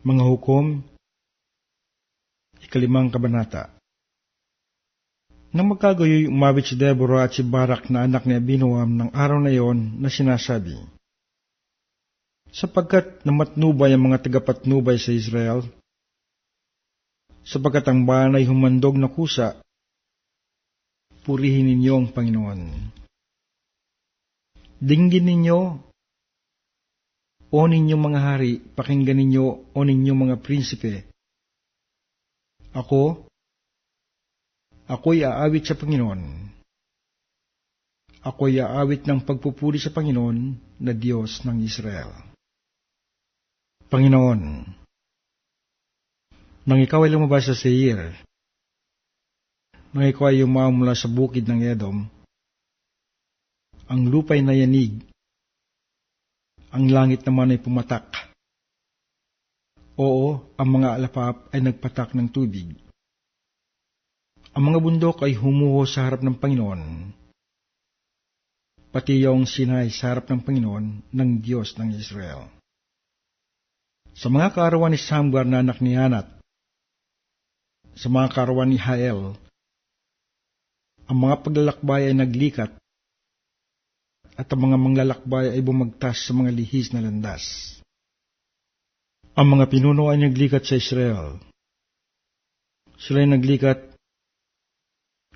Mga Hukom, ikalimang kabanata. Nang magkagayoy umabit si Deborah at si Barak na anak ni Abinoam ng araw na iyon na sinasabi, Sapagkat namatnubay ang mga tagapatnubay sa Israel, sapagkat ang bayan ay humandog na kusa, purihin ninyo ang Panginoon. Dinggin ninyo, o ninyong mga hari, pakinggan ninyo, o ninyong mga prinsipe. Ako, ako'y aawit sa Panginoon. Ako'y aawit ng pagpupuri sa Panginoon na Diyos ng Israel. Panginoon, nang ikaw ay lumabas sa Seir, nang ikaw ay yumaw mula sa bukid ng Edom, ang lupa'y nayanig, ang langit naman ay pumatak. Oo, ang mga alapap ay nagpatak ng tubig. Ang mga bundok ay humuho sa harap ng Panginoon, pati yung Sinai sa harap ng Panginoon ng Diyos ng Israel. Sa mga kaarawan ni Samgar na anak ni Anat, sa mga kaarawan ni Hael, ang mga paglalakbay ay naglikat, at ang mga manglalakbay ay bumagtas sa mga lihis na landas. Ang mga pinuno ay naglikat sa Israel. Sila ay naglikat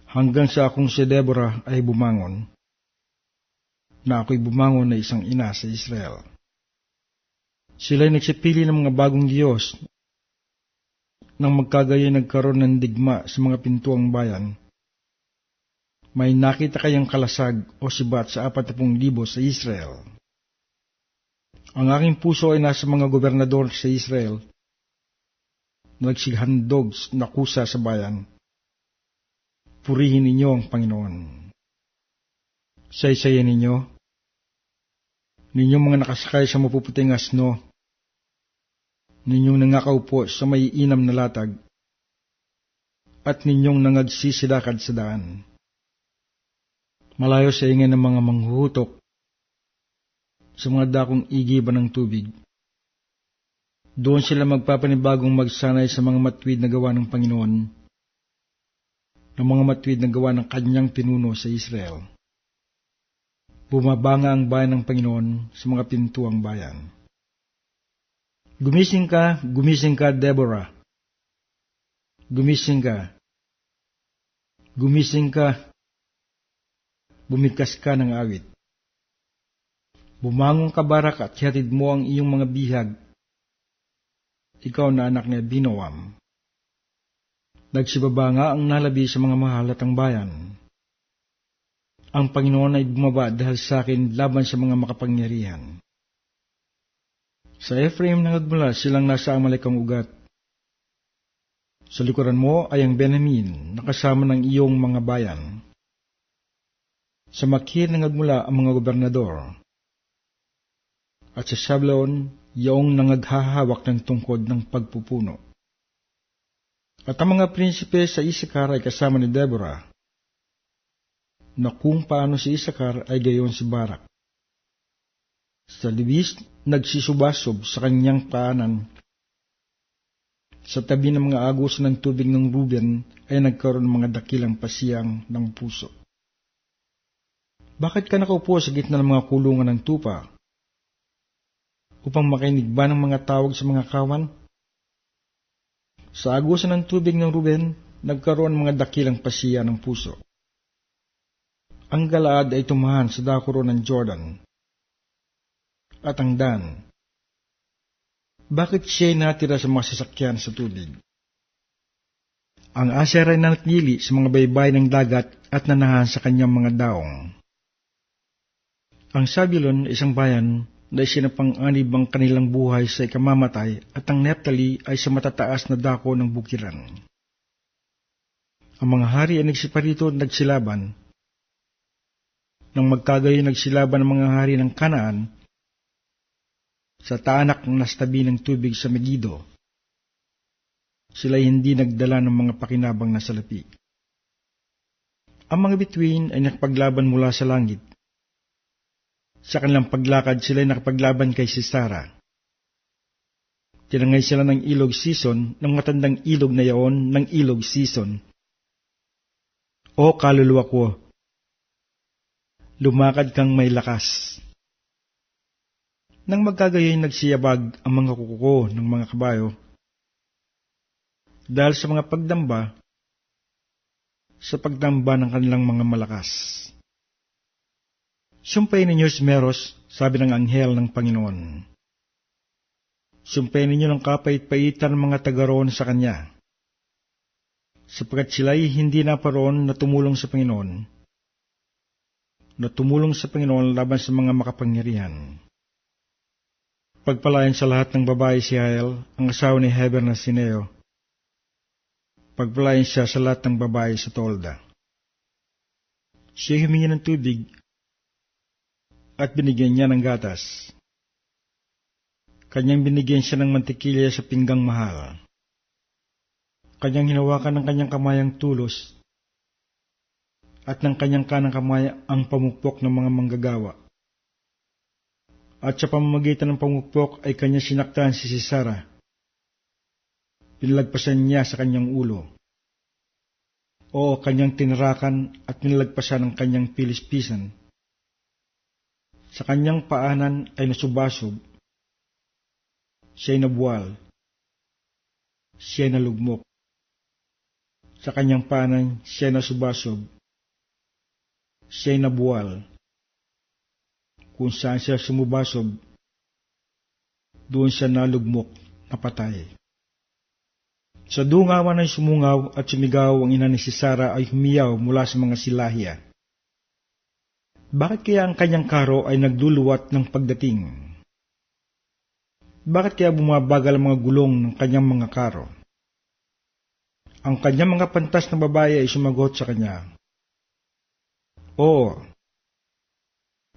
hanggang sa akong si Deborah ay bumangon, na ako'y bumangon na isang ina sa Israel. Sila ay nagsipili ng mga bagong Diyos nang magkagaya nagkaroon ng digma sa mga pintuang bayan may nakita kayang kalasag o sibat sa apat na libo sa Israel. Ang aking puso ay nasa mga gobernador sa Israel na nagsighandog na kusa sa bayan. Purihin ninyo ang Panginoon. Saysayan ninyo, ninyong mga nakasakay sa mapuputing asno, ninyong nangakaupo sa may inam na latag, at ninyong nangagsisilakad sa daan malayo sa ingay ng mga manghuhutok sa mga dakong igiban ng tubig. Doon sila magpapanibagong magsanay sa mga matwid na gawa ng Panginoon, ng mga matwid na gawa ng kanyang pinuno sa Israel. Bumabanga ang bayan ng Panginoon sa mga pintuang bayan. Gumising ka, gumising ka, Deborah. Gumising ka. Gumising ka, bumigkas ka ng awit. Bumangon ka barak at hatid mo ang iyong mga bihag. Ikaw na anak ni Binoam. Nagsibaba nga ang nalabi sa mga mahalatang bayan. Ang Panginoon ay bumaba dahil sa akin laban sa mga makapangyarihan. Sa Ephraim nangagmula silang nasa amalikang ugat. Sa likuran mo ay ang Benamin, nakasama ng iyong mga bayan. Sa Makir nangagmula ang mga gobernador. At sa Shablon, yaong nangaghahawak ng tungkod ng pagpupuno. At ang mga prinsipe sa Isakar ay kasama ni Deborah, na kung paano si Isakar ay gayon si Barak. Sa Libis, nagsisubasob sa kanyang paanan. Sa tabi ng mga agos ng tubig ng Ruben ay nagkaroon ng mga dakilang pasiyang ng puso. Bakit ka nakaupo sa gitna ng mga kulungan ng tupa? Upang makinig ba ng mga tawag sa mga kawan? Sa agusan ng tubig ng Ruben, nagkaroon mga dakilang pasiya ng puso. Ang Galaad ay tumahan sa dakuro ng Jordan. At ang Dan. Bakit siya natira sa mga sasakyan sa tubig? Ang Aser ay nanatili sa mga baybay ng dagat at nanahan sa kanyang mga daong. Ang Sabilon isang bayan na isinapang-anib ang kanilang buhay sa ikamamatay at ang Neptali ay sa matataas na dako ng bukiran. Ang mga hari ay nagsiparito at nagsilaban. Nang magkagayo nagsilaban ang mga hari ng Kanaan sa taanak ng nastabi ng tubig sa Megido, sila hindi nagdala ng mga pakinabang na salapi. Ang mga bituin ay nakpaglaban mula sa langit sa kanilang paglakad sila'y nakapaglaban kay Sisara. Tinangay sila ng ilog season ng matandang ilog na yaon ng ilog season. O kaluluwa ko, lumakad kang may lakas. Nang magkagayoy nagsiyabag ang mga kukuko ng mga kabayo, dahil sa mga pagdamba, sa pagdamba ng kanilang mga malakas. Sumpay ninyo si Meros, sabi ng anghel ng Panginoon. Sumpay ninyo ng kapait-paitan ng mga tagaroon sa Kanya, sapagkat sila'y hindi na paroon na tumulong sa Panginoon, na tumulong sa Panginoon laban sa mga makapangyarihan. Pagpalayan sa lahat ng babae si Hael, ang asawa ni Heber na Sineo, pagpalayan siya sa lahat ng babae sa Tolda. Siya humingi ng tubig at binigyan niya ng gatas. Kanyang binigyan siya ng mantikilya sa pinggang mahal. Kanyang hinawakan ng kanyang kamayang tulos at ng kanyang kanang kamay ang pamukpok ng mga manggagawa. At sa pamamagitan ng pamukpok ay kanya sinaktan si Sisara pinalagpasan niya sa kanyang ulo. O kanyang tinrakan at pinalagpasan ng kanyang pilispisan. Sa kanyang paanan ay nasubasob. Siya'y nabuwal. Siya'y nalugmok. Sa kanyang paanan siya'y nasubasob. Siya'y nabuwal. Kung saan siya sumubasob, doon siya nalugmok na patay. Sa dungawan ay sumungaw at sumigaw ang ina ni si Sara ay humiyaw mula sa mga silahya. Bakit kaya ang kanyang karo ay nagduluwat ng pagdating? Bakit kaya bumabagal ang mga gulong ng kanyang mga karo? Ang kanyang mga pantas na babae ay sumagot sa kanya. Oo,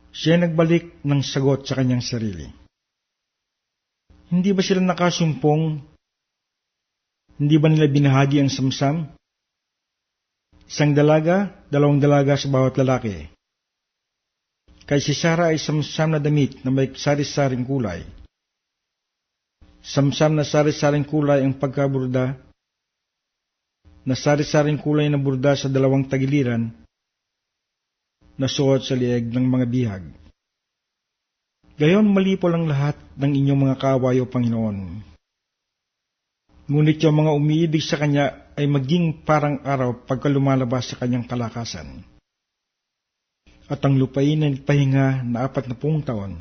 siya nagbalik ng sagot sa kanyang sarili. Hindi ba sila nakasumpong hindi ba nila binahagi ang samsam? Isang dalaga, dalawang dalaga sa bawat lalaki. Kay si Sarah ay samsam na damit na may sari-saring kulay. Samsam na sari-saring kulay ang pagkaburda, na sari-saring kulay na burda sa dalawang tagiliran, na suot sa lieg ng mga bihag. Gayon malipol ang lahat ng inyong mga kawayo, Panginoon. Ngunit yung mga umiibig sa Kanya ay maging parang araw pagka lumalabas sa Kanyang kalakasan. At ang lupain ay pahinga na apat na pung taon